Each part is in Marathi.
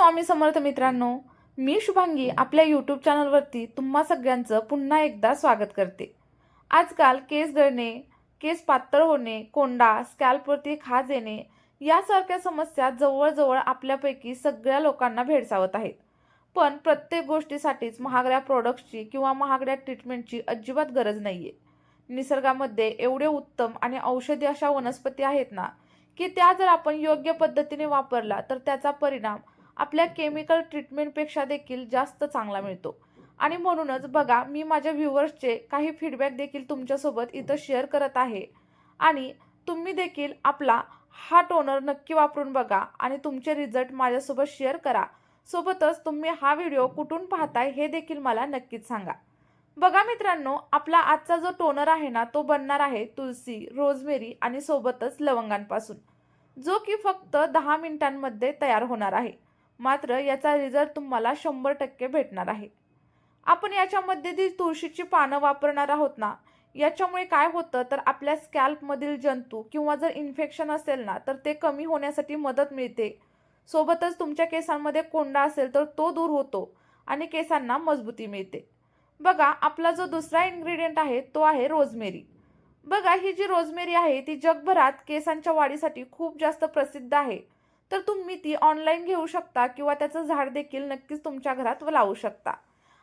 स्वामी समर्थ मित्रांनो मी शुभांगी आपल्या यूट्यूब चॅनलवरती तुम्हा सगळ्यांचं पुन्हा एकदा स्वागत करते. आजकाल केस गळणे केस पातळ होणे कोंडा स्कॅल्पवरती खाज येणे यासारख्या समस्या जवळजवळ आपल्यापैकी सगळ्या लोकांना भेडसावत आहेत. पण प्रत्येक गोष्टीसाठीच महागड्या प्रोडक्ट्सची किंवा महागड्या ट्रीटमेंटची अजिबात गरज नाही आहे निसर्गामध्ये एवढे उत्तम आणि औषधी अशा वनस्पती आहेत ना की त्या जर आपण योग्य पद्धतीने वापरला तर त्याचा परिणाम आपल्या केमिकल ट्रीटमेंटपेक्षा देखील जास्त चांगला मिळतो. आणि म्हणूनच बघा मी माझ्या व्ह्युअर्सचे काही फीडबॅक देखील तुमच्यासोबत इथं शेअर करत आहे. आणि तुम्ही देखील आपला हा टोनर नक्की वापरून बघा आणि तुमचे रिझल्ट माझ्यासोबत शेअर करा. सोबतच तुम्ही हा व्हिडिओ कुठून पाहताय हे देखील मला नक्कीच सांगा. बघा मित्रांनो आपला आजचा जो टोनर आहे ना तो बनणार आहे तुलसी रोजमेरी आणि सोबतच लवंगांपासून. जो की फक्त दहा मिनिटांमध्ये तयार होणार आहे. मात्र याचा रिझल्ट तुम्हाला शंभर टक्के भेटणार आहे. आपण याच्यामध्ये जी तुळशीची पानं वापरणार आहोत ना? याच्यामुळे काय होतं? तर आपल्या स्कॅल्पमधील जंतू किंवा जर इन्फेक्शन असेल ना तर ते कमी होण्यासाठी मदत मिळते. सोबतच तुमच्या केसांमध्ये कोंडा असेल तर तो दूर होतो आणि केसांना मजबूती मिळते. बघा आपला जो दुसरा इन्ग्रेडियंट आहे तो आहे रोजमेरी बघा ही जी रोजमेरी आहे ती जगभरात केसांच्या वाढीसाठी खूप जास्त प्रसिद्ध आहे. तर तुम्ही ती ऑनलाईन घेऊ शकता किंवा त्याचं झाड देखील नक्कीच तुमच्या घरात लावू शकता.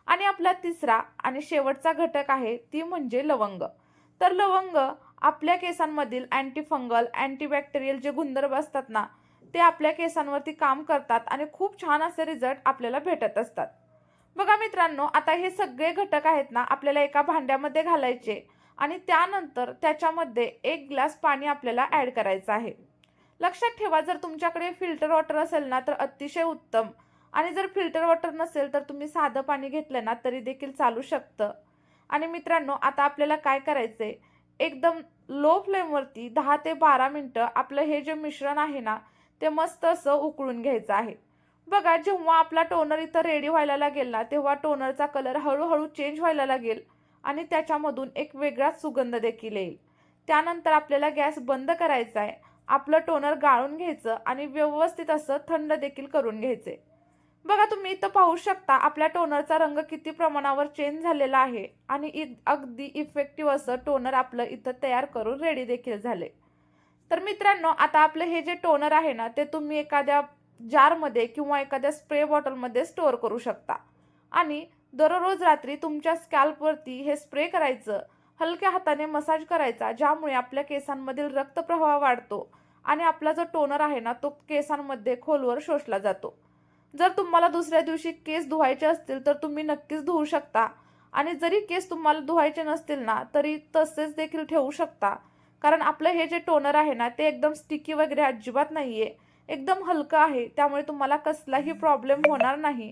आणि आपला तिसरा आणि शेवटचा घटक आहे ती म्हणजे लवंग. तर लवंग आपल्या केसांमधील अँटीफंगल अँटीबॅक्टेरियल जे गुणधर्म असतात ना ते आपल्या केसांवरती काम करतात आणि खूप छान असे रिझल्ट आपल्याला भेटत असतात. बघा मित्रांनो आता हे सगळे घटक आहेत ना आपल्याला एका भांड्यामध्ये घालायचे आणि त्यानंतर त्याच्यामध्ये एक ग्लास पाणी आपल्याला ॲड करायचं आहे. लक्षात ठेवा जर तुमच्याकडे फिल्टर वॉटर असेल ना तर अतिशय उत्तम. आणि जर फिल्टर वॉटर नसेल तर तुम्ही साधं पाणी घेतलं ना तरी देखील चालू शकतं. आणि मित्रांनो आता आपल्याला काय करायचं आहे एकदम लो फ्लेमवरती दहा ते बारा मिनटं आपलं हे जे मिश्रण आहे ना ते मस्त असं उकळून घ्यायचं आहे. बघा जेव्हा आपला टोनर इथं रेडी व्हायला लागेल ना तेव्हा टोनरचा कलर हळूहळू चेंज व्हायला लागेल. आणि त्याच्यामधून एक वेगळाच सुगंध देखील येईल. त्यानंतर आपल्याला गॅस बंद करायचा आहे. आपलं टोनर गाळून घ्यायचं आणि व्यवस्थित असं थंड देखील करून घ्यायचे. बघा तुम्ही इथं पाहू शकता आपल्या टोनरचा रंग किती प्रमाणावर चेंज झालेला आहे आणि इ- अगदी इफेक्टिव्ह असं टोनर आपलं इथं तयार करून रेडी देखील झाले. तर मित्रांनो आता आपलं हे जे टोनर आहे ना ते तुम्ही एखाद्या जारमध्ये किंवा एखाद्या स्प्रे बॉटलमध्ये स्टोअर करू शकता. आणि दररोज रात्री तुमच्या स्कॅल्पवरती हे स्प्रे करायचं हलक्या हाताने मसाज करायचा ज्यामुळे आपल्या केसांमधील रक्तप्रवाह वाढतो आणि आपला जो टोनर आहे ना तो केसांमध्ये खोलवर शोषला जातो. जर तुम्हाला दुसऱ्या दिवशी केस धुवायचे असतील तर तुम्ही नक्कीच धुवू शकता. आणि जरी केस तुम्हाला धुवायचे नसतील ना तरी तसेच देखील ठेवू शकता. कारण आपलं हे जे टोनर आहे ना ते एकदम स्टिकी वगैरे अजिबात नाही आहे एकदम हलकं आहे त्यामुळे तुम्हाला कसलाही प्रॉब्लेम होणार नाही.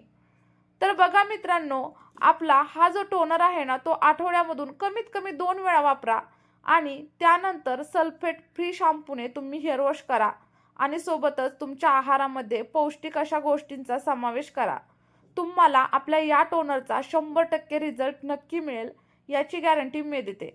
तर बघा मित्रांनो आपला हा जो टोनर आहे ना तो आठवड्यामधून कमीत कमी दोन वेळा वापरा. आणि त्यानंतर सल्फेट फ्री शॅम्पूने तुम्ही हेअर वॉश करा आणि सोबतच तुमच्या आहारामध्ये पौष्टिक अशा गोष्टींचा समावेश करा. तुम्हाला आपल्या या टोनरचा शंभर टक्के रिझल्ट नक्की मिळेल याची गॅरंटी मी देते.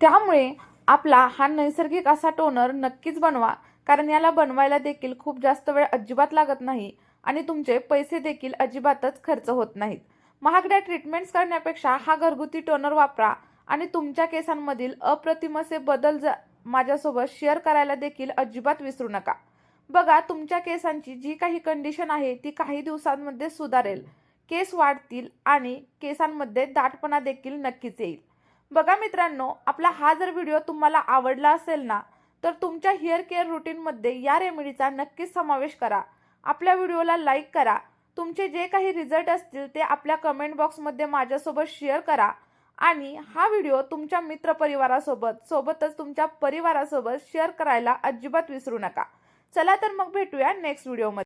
त्यामुळे आपला हा नैसर्गिक असा टोनर नक्कीच बनवा कारण याला बनवायला देखील खूप जास्त वेळ अजिबात लागत नाही आणि तुमचे पैसे देखील अजिबातच खर्च होत नाहीत. महागड्या ट्रीटमेंट्स करण्यापेक्षा हा घरगुती टोनर वापरा आणि तुमच्या केसांमधील अप्रतिम असे बदल जा माझ्यासोबत शेअर करायला देखील अजिबात विसरू नका. बघा तुमच्या केसांची जी काही कंडिशन आहे ती काही दिवसांमध्ये सुधारेल. केस वाढतील आणि केसांमध्ये दाटपणा देखील नक्कीच येईल. बघा मित्रांनो आपला हा जर व्हिडिओ तुम्हाला आवडला असेल ना तर तुमच्या हेअर केअर रुटीनमध्ये या रेमेडीचा नक्कीच समावेश करा. आपल्या व्हिडिओला लाईक करा. तुमचे जे काही रिझल्ट असतील ते आपल्या कमेंट बॉक्समध्ये माझ्यासोबत शेअर करा. आणि हा व्हिडिओ तुमच्या मित्रपरिवारासोबत सोबतच तुमच्या परिवारासोबत शेअर करायला अजिबात विसरू नका. चला तर मग भेटूया नेक्स्ट व्हिडिओमध्ये